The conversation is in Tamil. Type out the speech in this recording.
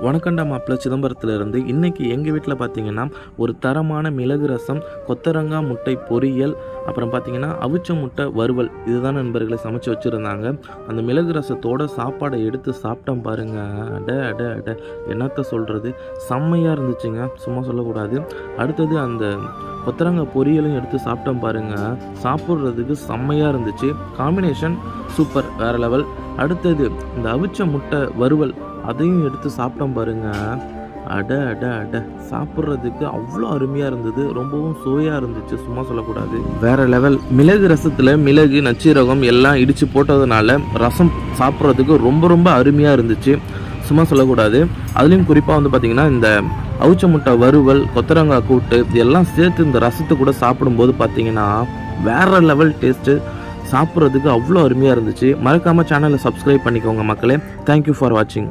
வணக்கண்டா மாப்பிள்ள. சிதம்பரத்திலிருந்து இன்னைக்கு எங்கள் வீட்டில் பார்த்தீங்கன்னா ஒரு தரமான மிளகு ரசம் கொத்தரங்காய் முட்டை பொரியல் அப்புறம் பார்த்தீங்கன்னா அவிச்ச முட்டை வறுவல். இதுதான் நண்பர்களை சமைச்சு வச்சுருந்தாங்க. அந்த மிளகு ரசத்தோட சாப்பாடை எடுத்து சாப்பிட்டோம் பாருங்க. அட அட அட. என்னத்த சொல்கிறது செம்மையாக இருந்துச்சுங்க. சும்மா சொல்லக்கூடாது. அடுத்தது அந்த கொத்தரங்காய் பொரியலும் எடுத்து சாப்பிட்டோம் பாருங்க. சாப்பிட்றதுக்கு செம்மையாக இருந்துச்சு. காம்பினேஷன் சூப்பர் வேற லெவல் அடுத்தது இந்த அவிச்ச முட்டை வறுவல். அதையும் எடுத்து சாப்பிட்டோம் பாருங்க. அட அட அட. சாப்பிட்றதுக்கு அவ்வளோ அருமையாக இருந்தது. ரொம்பவும் சுவையாக இருந்துச்சு. சும்மா சொல்லக்கூடாது. வேற லெவல் மிளகு ரசத்தில் மிளகு நச்சீரகம் எல்லாம் இடித்து போட்டதுனால ரசம் சாப்பிட்றதுக்கு ரொம்ப ரொம்ப அருமையாக இருந்துச்சு. சும்மா சொல்லக்கூடாது. அதுலேயும் குறிப்பாக வந்து பார்த்திங்கன்னா இந்த அவுச்ச முட்டை வறுவல் கொத்தரங்காய் கூட்டு இதெல்லாம் சேர்த்து இந்த ரசத்தை கூட சாப்பிடும்போது பார்த்திங்கன்னா வேற லெவல் டேஸ்ட்டு சாப்பிட்றதுக்கு அவ்வளோ அருமையாக இருந்துச்சு. மறக்காமல் சேனலை சப்ஸ்கிரைப் பண்ணிக்கோங்க மக்களே. தேங்க்யூ ஃபார் வாட்சிங்